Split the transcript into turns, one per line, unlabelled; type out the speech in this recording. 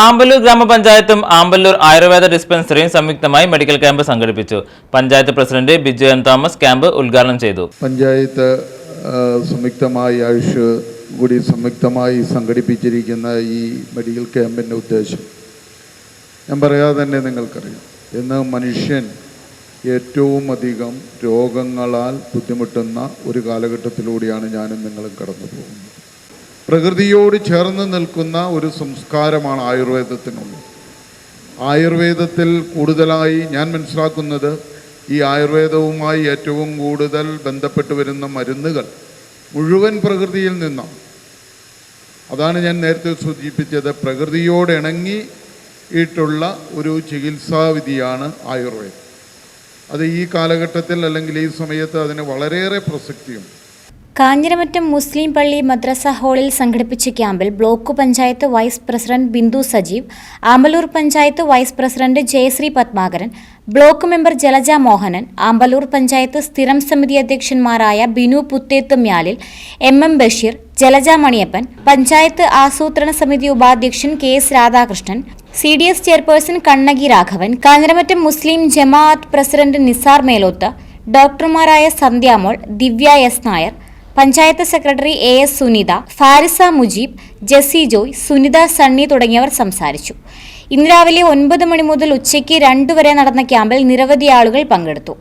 ആമ്പല്ലൂർ ഗ്രാമപഞ്ചായത്തും ആമ്പല്ലൂർ ആയുർവേദ ഡിസ്പെൻസറിയും സംയുക്തമായി medical camp സംഘടിപ്പിച്ചു. Panchayat president Biju N Thomas camp ഉദ്ഘാടനം ചെയ്തു.
പഞ്ചായത്ത് സംയുക്തമായി ആയുഷ് കൂടി സംയുക്തമായി സംഘടിപ്പിച്ചിരിക്കുന്ന ഈ മെഡിക്കൽ ക്യാമ്പിന്റെ ഉദ്ദേശം. ഞാൻ പറയാതെ തന്നെ നിങ്ങൾക്കറിയാം. ഇന്ന് മനുഷ്യൻ ഏറ്റവും അധികം രോഗങ്ങളാൽ ബുദ്ധിമുട്ടുന്ന ഒരു കാലഘട്ടത്തിലൂടെയാണ് ഞാനും നിങ്ങളും കടന്നു പോകുന്നത് പ്രകൃതിയോട് ചേർന്ന് നിൽക്കുന്ന ഒരു സംസ്കാരമാണ് ആയുർവേദത്തിനുള്ളത്. ആയുർവേദത്തിൽ കൂടുതലായി ഞാൻ മനസ്സിലാക്കുന്നത് ഈ ആയുർവേദവുമായി ഏറ്റവും കൂടുതൽ ബന്ധപ്പെട്ട് വരുന്ന മരുന്നുകൾ മുഴുവൻ പ്രകൃതിയിൽ നിന്നാണ്. അതാണ് ഞാൻ നേരത്തെ സൂചിപ്പിച്ചത്. പ്രകൃതിയോട് ഇണങ്ങിയിട്ടുള്ള ഒരു ചികിത്സാവിധിയാണ് ആയുർവേദം. അത് ഈ കാലഘട്ടത്തിൽ അല്ലെങ്കിൽ ഈ സമയത്ത് അതിന് വളരെയേറെ പ്രസക്തിയുണ്ട്.
കാഞ്ഞിരമറ്റം മുസ്ലിം പള്ളി മദ്രസ ഹാളിൽ സംഘടിപ്പിച്ച ക്യാമ്പിൽ block panchayat vice president Bindu Sajeev Amballoor panchayat vice president Jayasree Padmakaran block member Jalaja Mohanan Amballoor panchayat സ്ഥിരം സമിതി അധ്യക്ഷന്മാരായ ബിനു പുത്തേത്തുമ്യാലിൽ എം എം ബഷീർ ജലജ മണിയപ്പൻ പഞ്ചായത്ത് ആസൂത്രണ സമിതി ഉപാധ്യക്ഷൻ K S Radhakrishnan C D S chairperson Kannaki Raghavan Kanjiramattom Muslim Jamaat president Nisar Meloth ഡോക്ടർമാരായ Sandhyamol Divya S Nair panchayat secretary A S Sunitha Farisa Mujeeb Jessy Joy Sunitha Sunny തുടങ്ങിയവർ സംസാരിച്ചു. ഇന്ന് രാവിലെ ഒൻപത് മണി മുതൽ ഉച്ചയ്ക്ക് രണ്ടു വരെ നടന്ന ക്യാമ്പിൽ നിരവധി ആളുകൾ പങ്കെടുത്തു.